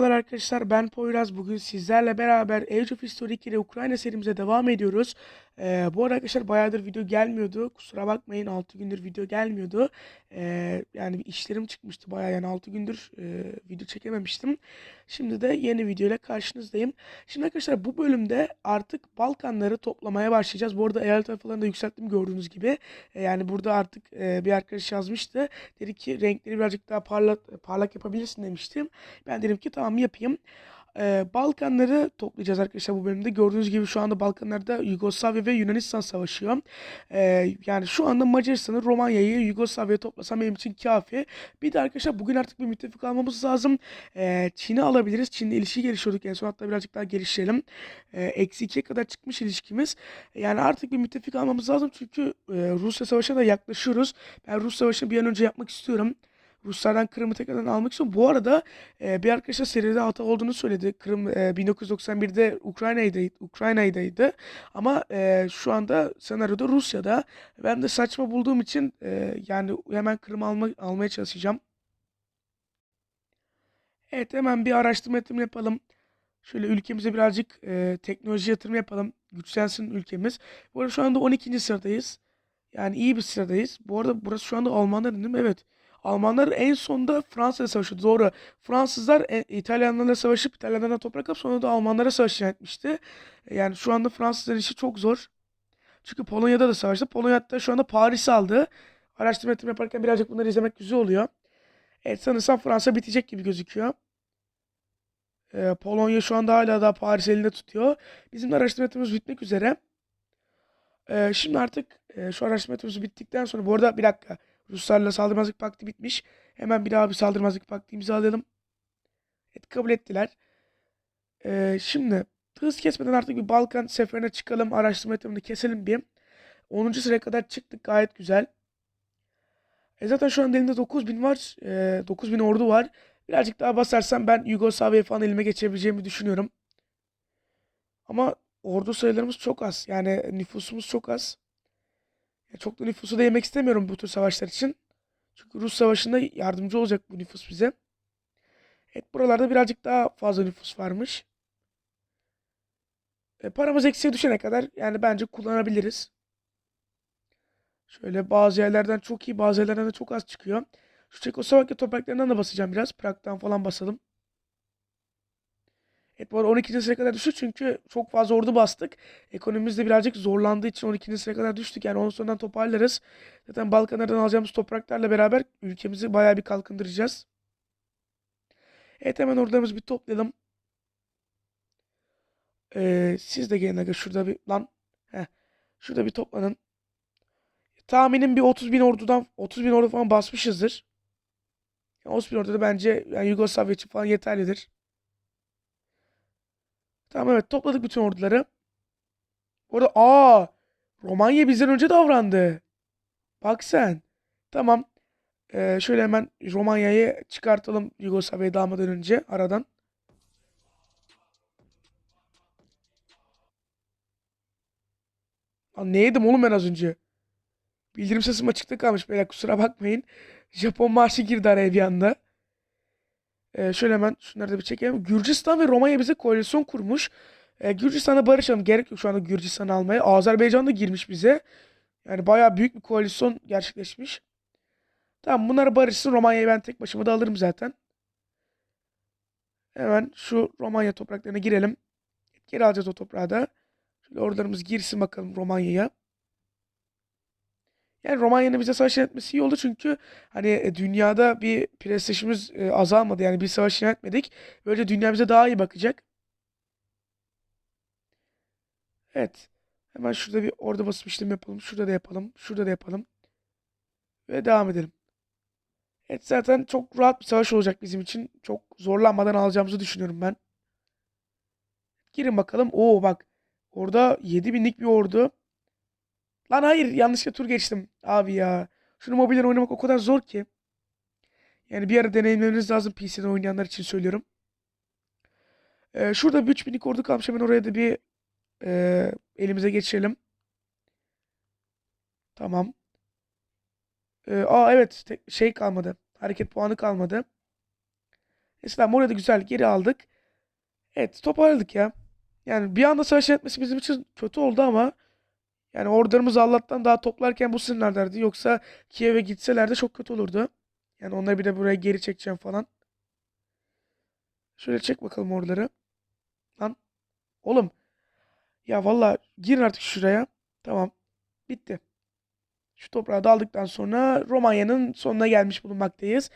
Merhabalar arkadaşlar ben Poyraz. Bugün sizlerle beraber Age of History 2 ile Ukrayna serimize devam ediyoruz. Ee, bu arada arkadaşlar bayağıdır video gelmiyordu. Kusura bakmayın 6 gündür video gelmiyordu. Ee, yani bir işlerim çıkmıştı bayağı yani 6 gündür e, video çekememiştim. Şimdi de yeni video ile karşınızdayım. Şimdi arkadaşlar bu bölümde artık Balkanları toplamaya başlayacağız. Bu arada eyalet sayfalarını da yükselttim gördüğünüz gibi. Ee, yani burada artık e, bir arkadaş yazmıştı. Dedi ki renkleri birazcık daha parlak, parlak yapabilirsin demiştim. Ben dedim ki tamam yapayım. Ee, Balkanları toplayacağız arkadaşlar bu bölümde. Gördüğünüz gibi şu anda Balkanlarda Yugoslavya ve Yunanistan savaşıyor. Ee, yani şu anda Macaristan'ı, Romanya'yı, Yugoslavya'yı toplasam benim için kafi. Bir de arkadaşlar bugün artık bir müttefik almamız lazım. Ee, Çin'i alabiliriz. Çin'le ilişki geliştiriyorduk en son hatta birazcık daha geliştirelim. Ee, Eksi 2'ye kadar çıkmış ilişkimiz. Yani artık bir müttefik almamız lazım çünkü e, Rusya savaşına da yaklaşıyoruz. Ben Rus savaşını bir an önce yapmak istiyorum. Ruslardan Kırım'ı tekrardan almak istiyorum. Bu arada e, bir arkadaşa seride hata olduğunu söyledi. Kırım e, 1991'de Ukrayna'daydı, Ukrayna'daydı. Ama e, şu anda senaryoda Rusya'da. Ben de saçma bulduğum için e, yani hemen Kırım'ı alma, almaya çalışacağım. Evet hemen bir araştırma yatırım yapalım. Şöyle ülkemize birazcık e, teknoloji yatırım yapalım. Güçlensin ülkemiz. Bu arada şu anda 12. sıradayız. Yani iyi bir sıradayız. Bu arada burası şu anda Almanların değil mi? Evet. Almanlar en sonda Fransa'yla savaşıyordu. Doğru. Fransızlar e, İtalyanlarla savaşıp İtalyanlardan toprak alıp sonra da Almanlara savaş ilan. E, Yani şu anda Fransızların işi çok zor. Çünkü Polonya'da da savaştı. Polonya hatta şu anda Paris'i aldı. Araştırma yatırım yaparken birazcık bunları izlemek güzel oluyor. Evet sanırsam Fransa bitecek gibi gözüküyor. E, Polonya şu anda hala da Paris elinde tutuyor. Bizim de araştırma yatırımımız bitmek üzere. E, şimdi artık e, şu araştırma yatırımımız bittikten sonra bu arada bir dakika. Ruslarla saldırmazlık paktı bitmiş. Hemen bir daha bir saldırmazlık paktı imzalayalım. Evet kabul ettiler. Ee, şimdi hız kesmeden artık bir Balkan seferine çıkalım. Araştırma yatırımını keselim bir. 10. sıraya kadar çıktık gayet güzel. E zaten şu an elimde 9000 var. E, 9000 ordu var. Birazcık daha basarsam ben Yugoslavya'yı falan elime geçebileceğimi düşünüyorum. Ama ordu sayılarımız çok az. Yani nüfusumuz çok az. Çok da nüfusu da yemek istemiyorum bu tür savaşlar için. Çünkü Rus savaşında yardımcı olacak bu nüfus bize. Evet buralarda birazcık daha fazla nüfus varmış. E, paramız eksiye düşene kadar yani bence kullanabiliriz. Şöyle bazı yerlerden çok iyi bazı yerlerden de çok az çıkıyor. Şu Çekoslovakya topraklarından da basacağım biraz. Prag'dan falan basalım. Evet bu arada 12. sıraya kadar düştük çünkü çok fazla ordu bastık. Ekonomimiz de birazcık zorlandığı için 12. sıraya kadar düştük. Yani onun sonundan toparlarız. Zaten Balkanlardan alacağımız topraklarla beraber ülkemizi bayağı bir kalkındıracağız. Evet hemen ordularımızı bir toplayalım. Ee, siz de gelin aga şurada bir lan. Heh, şurada bir toplanın. Tahminim bir 30 bin ordudan 30 bin ordu falan basmışızdır. Yani 30 bin ordu da bence yani Yugoslavya için falan yeterlidir. Tamam evet topladık bütün orduları. Orada aa Romanya bizden önce davrandı. Bak sen. Tamam. Ee, şöyle hemen Romanya'yı çıkartalım Yugoslavya'ya dalmadan önce aradan. Lan ne yedim oğlum ben az önce? Bildirim sesim açıkta kalmış beyler kusura bakmayın. Japon marşı girdi araya bir anda. Ee, şöyle hemen şunları da bir çekelim. Gürcistan ve Romanya bize koalisyon kurmuş. Ee, Gürcistan'a barışalım. Gerek yok şu anda Gürcistan'ı almaya. Azerbaycan da girmiş bize. Yani bayağı büyük bir koalisyon gerçekleşmiş. Tamam bunları barışsın. Romanya'yı ben tek başıma da alırım zaten. Hemen şu Romanya topraklarına girelim. Geri alacağız o toprağı da. Şöyle ordularımız girsin bakalım Romanya'ya. Yani Romanya'nın bize savaş ilan etmesi iyi oldu çünkü hani e, dünyada bir prestijimiz e, azalmadı. Yani bir savaş ilan etmedik. Böylece dünya bize daha iyi bakacak. Evet. Hemen şurada bir orada basım işlemi yapalım. Şurada da yapalım. Şurada da yapalım. Ve devam edelim. Evet zaten çok rahat bir savaş olacak bizim için. Çok zorlanmadan alacağımızı düşünüyorum ben. Girin bakalım. Oo bak. Orada 7000'lik bir ordu. Lan hayır yanlışlıkla tur geçtim. Abi ya. Şunu mobilden oynamak o kadar zor ki. Yani bir ara deneyimlemeniz lazım PC'den oynayanlar için söylüyorum. Ee, şurada bir 3000'lik ordu kalmış. Hemen oraya da bir e, elimize geçirelim. Tamam. Ee, aa evet şey kalmadı. Hareket puanı kalmadı. Neyse tamam orayı da güzel geri aldık. Evet toparladık ya. Yani bir anda savaş etmesi bizim için kötü oldu ama yani ordularımız Allah'tan daha toplarken bu sınırlardaydı. Yoksa Kiev'e gitselerdi çok kötü olurdu. Yani onları bir de buraya geri çekeceğim falan. Şöyle çek bakalım orduları. Lan oğlum. Ya valla girin artık şuraya. Tamam. Bitti. Şu toprağı da aldıktan sonra Romanya'nın sonuna gelmiş bulunmaktayız.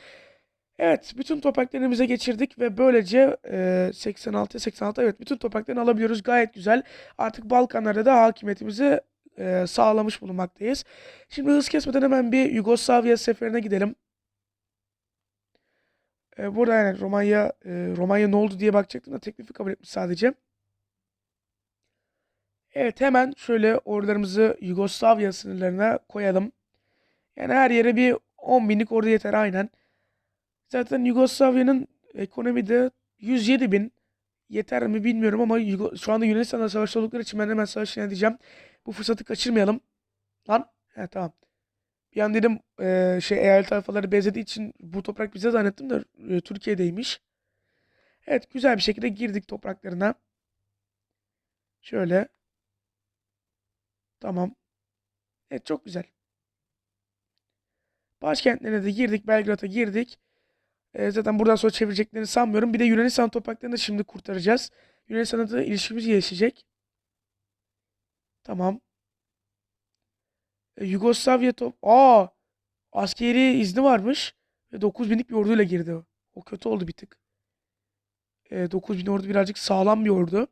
Evet, bütün topraklarını elimize geçirdik ve böylece e, 86 86 evet bütün topraklarını alabiliyoruz. Gayet güzel. Artık Balkanlarda da hakimiyetimizi e, sağlamış bulunmaktayız. Şimdi hız kesmeden hemen bir Yugoslavya seferine gidelim. E, burada yani Romanya e, Romanya ne oldu diye bakacaktım da teklifi kabul etmiş sadece. Evet hemen şöyle ordularımızı Yugoslavya sınırlarına koyalım. Yani her yere bir 10 binlik ordu yeter aynen. Zaten Yugoslavya'nın ekonomi de 107 bin. Yeter mi bilmiyorum ama şu anda Yunanistan'la savaşta oldukları için ben hemen savaş ilan edeceğim. Bu fırsatı kaçırmayalım. Lan. He tamam. Bir an dedim e, şey eyalet tayfaları benzediği için bu toprak bize zannettim de e, Türkiye'deymiş. Evet güzel bir şekilde girdik topraklarına. Şöyle. Tamam. Evet çok güzel. Başkentlerine de girdik. Belgrad'a girdik. E, zaten buradan sonra çevireceklerini sanmıyorum. Bir de Yunanistan topraklarını da şimdi kurtaracağız. Yunanistan'la da ilişkimiz gelişecek. Tamam. E, Yugoslavya top... Aa! Askeri izni varmış. Ve 9000'lik bir orduyla girdi o. Kötü oldu bir tık. E, 9000 ordu birazcık sağlam bir ordu.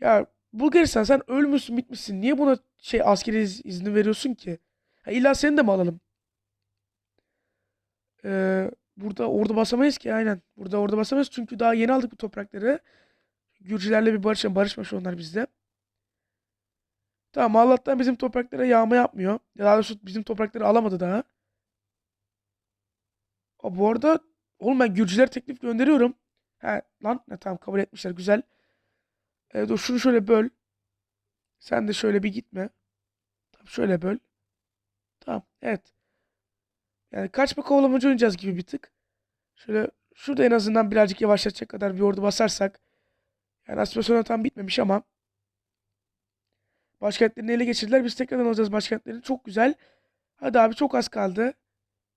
Ya Bulgaristan sen ölmüşsün bitmişsin. Niye buna şey askeri iz- izni veriyorsun ki? Ha, illa seni de mi alalım? Ee, burada ordu basamayız ki aynen. Burada ordu basamayız çünkü daha yeni aldık bu toprakları. Gürcülerle bir barış barışmış onlar bizde. Tamam Allah'tan bizim topraklara yağma yapmıyor. Ya daha doğrusu bizim toprakları alamadı daha. Aa, bu arada oğlum ben Gürcülere teklif gönderiyorum. He lan ne tamam kabul etmişler güzel. Ee, dur şunu şöyle böl. Sen de şöyle bir gitme. Tamam şöyle böl. Tamam evet. Yani kaçma kovalamacı oynayacağız gibi bir tık. Şöyle şurada en azından birazcık yavaşlatacak kadar bir ordu basarsak. Yani aspirasyonlar tam bitmemiş ama. Başkentlerini ele geçirdiler. Biz tekrardan alacağız başkentlerini. Çok güzel. Hadi abi çok az kaldı.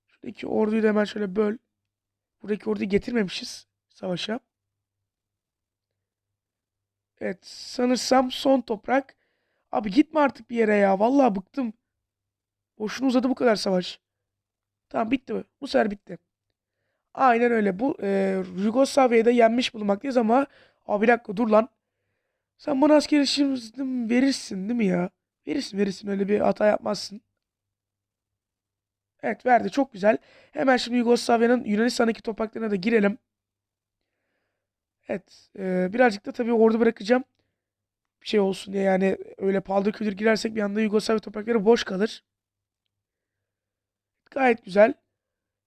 Şuradaki orduyu da hemen şöyle böl. Buradaki orduyu getirmemişiz savaşa. Evet sanırsam son toprak. Abi gitme artık bir yere ya. Vallahi bıktım. Boşuna uzadı bu kadar savaş. Tamam bitti mi? Bu sefer bitti. Aynen öyle. Bu e, Yugoslavya'yı da yenmiş bulunmaktayız ama abi bir dakika dur lan. Sen bana asker işimizden verirsin değil mi ya? Verirsin verirsin öyle bir hata yapmazsın. Evet verdi çok güzel. Hemen şimdi Yugoslavya'nın Yunanistan'daki topraklarına da girelim. Evet e, birazcık da tabii ordu bırakacağım. Bir şey olsun diye yani öyle paldır küldür girersek bir anda Yugoslavya toprakları boş kalır. Gayet güzel.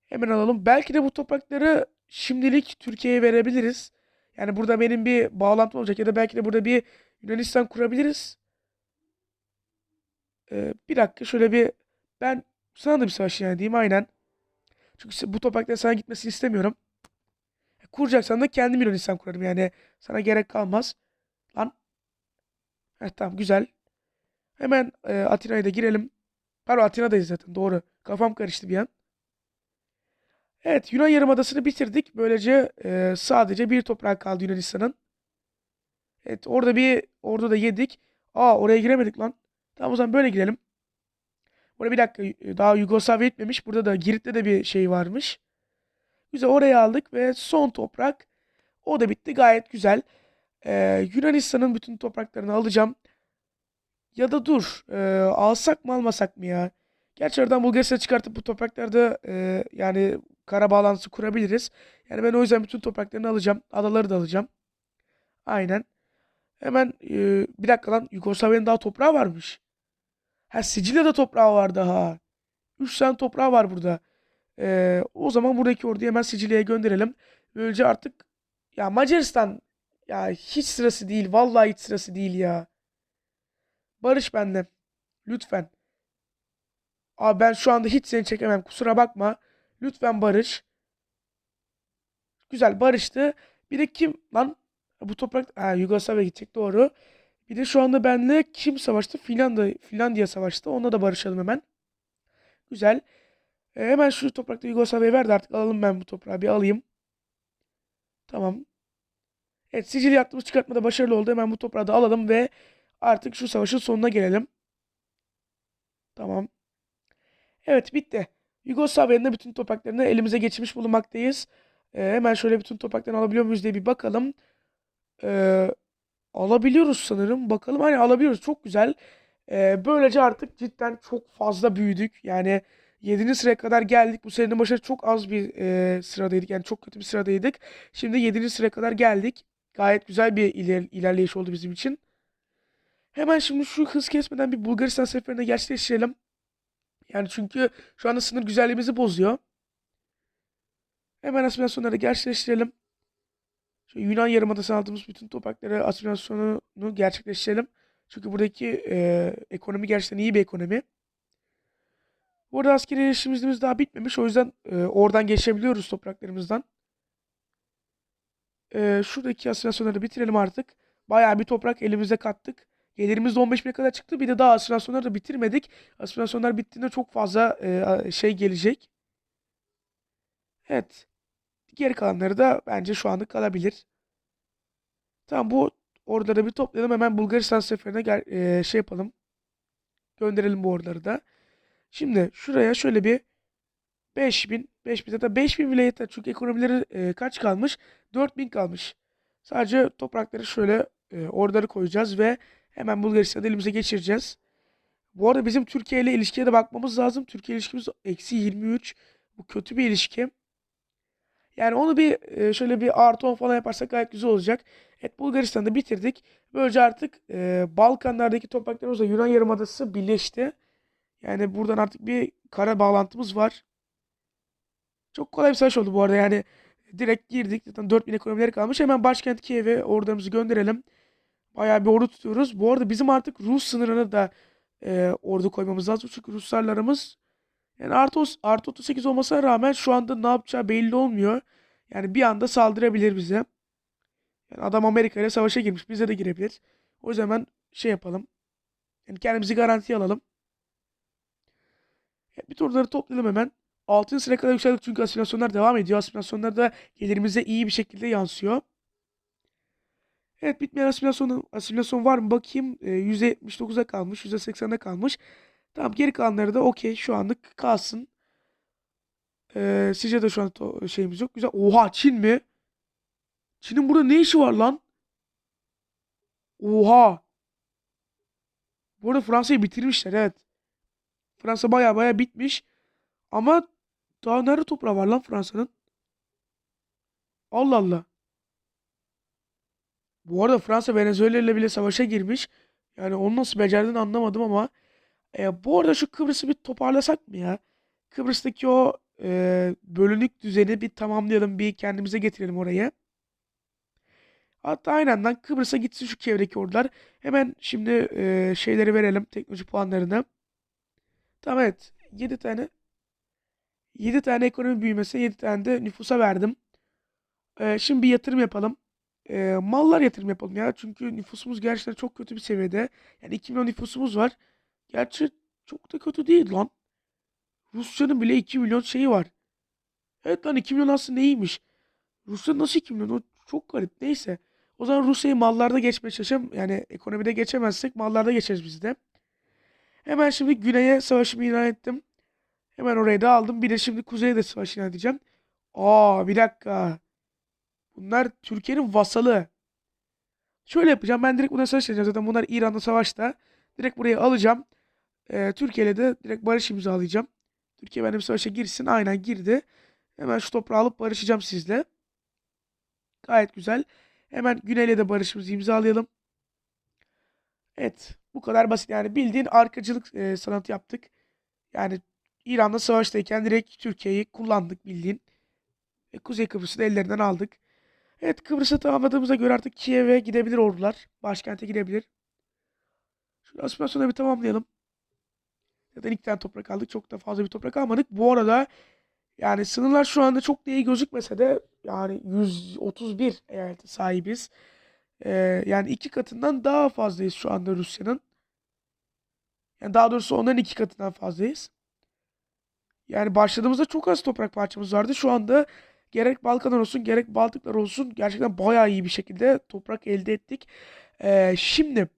Hemen alalım. Belki de bu toprakları şimdilik Türkiye'ye verebiliriz. Yani burada benim bir bağlantım olacak ya da belki de burada bir Yunanistan kurabiliriz. Ee, bir dakika şöyle bir ben sana da bir savaş ilan edeyim aynen. Çünkü bu toprakların sana gitmesini istemiyorum. E, Kuracaksan da kendim Yunanistan kurarım yani sana gerek kalmaz. Lan. Evet tamam güzel. Hemen e, Atina'ya da girelim. Pardon Atina'dayız zaten doğru. Kafam karıştı bir an. Evet Yunan Yarımadası'nı bitirdik. Böylece e, sadece bir toprak kaldı Yunanistan'ın. Evet orada bir orada da yedik. Aa oraya giremedik lan. Tamam o zaman böyle girelim. Burada bir dakika daha Yugoslavya etmemiş. Burada da Girit'te de bir şey varmış. Güzel oraya aldık ve son toprak. O da bitti gayet güzel. Ee, Yunanistan'ın bütün topraklarını alacağım. Ya da dur. e, alsak mı almasak mı ya? Gerçi oradan Bulgaristan'ı çıkartıp bu topraklarda e, yani kara bağlantısı kurabiliriz. Yani ben o yüzden bütün topraklarını alacağım. Adaları da alacağım. Aynen. Hemen e, bir dakika lan Yugoslavya'nın daha toprağı varmış. Ha Sicilya'da toprağı var daha. 3 tane toprağı var burada. E, o zaman buradaki orduyu hemen Sicilya'ya gönderelim. Böylece artık ya Macaristan ya hiç sırası değil. Vallahi hiç sırası değil ya. Barış benimle. Lütfen. Abi ben şu anda hiç seni çekemem. Kusura bakma. Lütfen barış. Güzel barıştı. Bir de kim lan? Bu toprak Yugoslavya gidecek doğru. Bir de şu anda benle kim savaştı? Finlandiya, Finlandiya savaştı. Onunla da barışalım hemen. Güzel. E, hemen şu toprakta Yugoslavya'ya verdi artık alalım ben bu toprağı bir alayım. Tamam. Evet Sicilya hattımız çıkartmada başarılı oldu. Hemen bu toprağı da alalım ve artık şu savaşın sonuna gelelim. Tamam. Evet bitti. Yugoslavya'nın bütün topraklarını elimize geçirmiş bulunmaktayız. Ee, hemen şöyle bütün topraklarını alabiliyor muyuz diye bir bakalım. Ee, alabiliyoruz sanırım. Bakalım hani alabiliyoruz. Çok güzel. Ee, böylece artık cidden çok fazla büyüdük. Yani 7. sıraya kadar geldik. Bu senenin başında çok az bir e, sıradaydık. Yani çok kötü bir sıradaydık. Şimdi 7. sıraya kadar geldik. Gayet güzel bir iler- ilerleyiş oldu bizim için. Hemen şimdi şu hız kesmeden bir Bulgaristan seferine gerçekleştirelim. Yani çünkü şu anda sınır güzelliğimizi bozuyor. Hemen asimilasyonları gerçekleştirelim. Şu Yunan Yarımadası'na aldığımız bütün toprakları asimilasyonunu gerçekleştirelim. Çünkü buradaki e, ekonomi gerçekten iyi bir ekonomi. Burada askeri erişimimiz daha bitmemiş. O yüzden e, oradan geçebiliyoruz topraklarımızdan. E, şuradaki asimilasyonları bitirelim artık. Bayağı bir toprak elimize kattık. Gelirimiz de 15 bine kadar çıktı. Bir de daha asimilasyonları da bitirmedik. Asimilasyonlar bittiğinde çok fazla e, şey gelecek. Evet. Geri kalanları da bence şu anlık kalabilir. Tamam bu orduları bir toplayalım. Hemen Bulgaristan seferine gel, e, şey yapalım. Gönderelim bu orduları da. Şimdi şuraya şöyle bir 5000, 5000 hatta 5000 bile yeter. Çünkü ekonomileri e, kaç kalmış? 4000 kalmış. Sadece toprakları şöyle e, orduları koyacağız ve hemen Bulgaristan'da elimize geçireceğiz. Bu arada bizim Türkiye ile ilişkiye de bakmamız lazım. Türkiye ilişkimiz eksi 23. Bu kötü bir ilişki. Yani onu bir e, şöyle bir artı 10 falan yaparsak gayet güzel olacak. Evet Bulgaristan'da bitirdik. Böylece artık e, Balkanlardaki topraklarımızla Yunan Yarımadası birleşti. Yani buradan artık bir kara bağlantımız var. Çok kolay bir savaş oldu bu arada yani. Direkt girdik. Zaten 4000 ekonomileri kalmış. Hemen başkent Kiev'e ordularımızı gönderelim. Bayağı bir ordu tutuyoruz. Bu arada bizim artık Rus sınırına da e, ordu koymamız lazım. Çünkü Ruslarla aramız yani artı, artı 38 olmasına rağmen şu anda ne yapacağı belli olmuyor. Yani bir anda saldırabilir bize. Yani adam Amerika ile savaşa girmiş. Bize de girebilir. O yüzden hemen şey yapalım. Yani kendimizi garantiye alalım. Evet, bir turları toplayalım hemen. 6. sıraya kadar yükseldik çünkü asimilasyonlar devam ediyor. Asimilasyonlar da gelirimize iyi bir şekilde yansıyor. Evet bitmeyen asimilasyon, asimilasyon var mı? Bakayım. E, %79'a kalmış. %80'e kalmış. Tamam geri kalanları da okey. Şu anlık kalsın. Ee, sizce de şu an şeyimiz yok. Güzel. Oha Çin mi? Çin'in burada ne işi var lan? Oha. Bu arada Fransa'yı bitirmişler evet. Fransa baya baya bitmiş. Ama daha nerede toprağı var lan Fransa'nın? Allah Allah. Bu arada Fransa Venezuela ile bile savaşa girmiş. Yani onu nasıl becerdiğini anlamadım ama. E, bu arada şu Kıbrıs'ı bir toparlasak mı ya? Kıbrıs'taki o e, bölünük düzeni bir tamamlayalım. Bir kendimize getirelim oraya. Hatta aynı anda Kıbrıs'a gitsin şu çevredeki ordular. Hemen şimdi e, şeyleri verelim. Teknoloji puanlarını. Tamam evet. 7 tane 7 tane ekonomi büyümesi, 7 tane de nüfusa verdim. E, şimdi bir yatırım yapalım. E, mallar yatırım yapalım ya. Çünkü nüfusumuz gerçekten çok kötü bir seviyede. Yani 2 milyon nüfusumuz var. Gerçi çok da kötü değil lan. Rusya'nın bile 2 milyon şeyi var. Evet lan 2 milyon aslında iyiymiş. Rusya nasıl 2 milyon? O çok garip. Neyse. O zaman Rusya'yı mallarda geçmeye çalışalım. Yani ekonomide geçemezsek mallarda geçeriz biz de. Hemen şimdi güneye savaşımı ilan ettim. Hemen orayı da aldım. Bir de şimdi kuzeye de savaş ilan edeceğim. Aa bir dakika. Bunlar Türkiye'nin vasalı. Şöyle yapacağım. Ben direkt buna savaş edeceğim. Zaten bunlar İran'la savaşta. Direkt burayı alacağım. Ee, Türkiye de direkt barış imzalayacağım. Türkiye benimle bir savaşa girsin. Aynen girdi. Hemen şu toprağı alıp barışacağım sizle. Gayet güzel. Hemen Güney'le de barışımızı imzalayalım. Evet. Bu kadar basit. Yani bildiğin arkacılık e, sanatı yaptık. Yani İran'la savaştayken direkt Türkiye'yi kullandık bildiğin. E, Kuzey Kıbrıs'ı da ellerinden aldık. Evet Kıbrıs'ı tamamladığımıza göre artık Kiev'e gidebilir ordular. Başkente gidebilir. Şu asimilasyonu bir tamamlayalım. Zaten iki tane toprak aldık. Çok da fazla bir toprak almadık. Bu arada yani sınırlar şu anda çok iyi gözükmese de yani 131 eyalete sahibiz. Ee, yani iki katından daha fazlayız şu anda Rusya'nın. Yani daha doğrusu onların iki katından fazlayız. Yani başladığımızda çok az toprak parçamız vardı. Şu anda gerek Balkanlar olsun gerek Baltıklar olsun gerçekten bayağı iyi bir şekilde toprak elde ettik. Ee, şimdi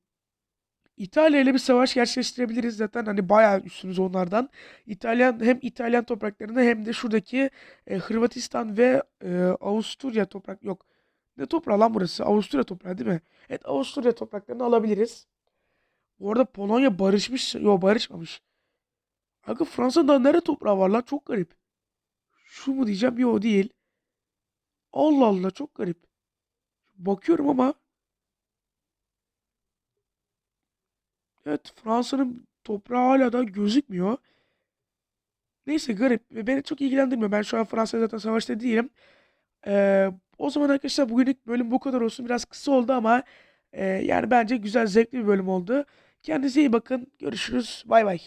İtalya ile bir savaş gerçekleştirebiliriz zaten hani bayağı üstümüz onlardan. İtalyan hem İtalyan topraklarını hem de şuradaki e, Hırvatistan ve e, Avusturya toprak yok. Ne toprağı lan burası? Avusturya toprağı değil mi? Evet Avusturya topraklarını alabiliriz. Bu arada Polonya barışmış. Yok barışmamış. Kanka Fransa'da nere toprağı var lan? Çok garip. Şu mu diyeceğim? Yok değil. Allah Allah çok garip. Bakıyorum ama evet Fransa'nın toprağı hala da gözükmüyor. Neyse garip ve beni çok ilgilendirmiyor. Ben şu an Fransa'ya zaten savaşta değilim. Ee, o zaman arkadaşlar bugünlük bölüm bu kadar olsun. Biraz kısa oldu ama e, yani bence güzel zevkli bir bölüm oldu. Kendinize iyi bakın. Görüşürüz. Bay bay.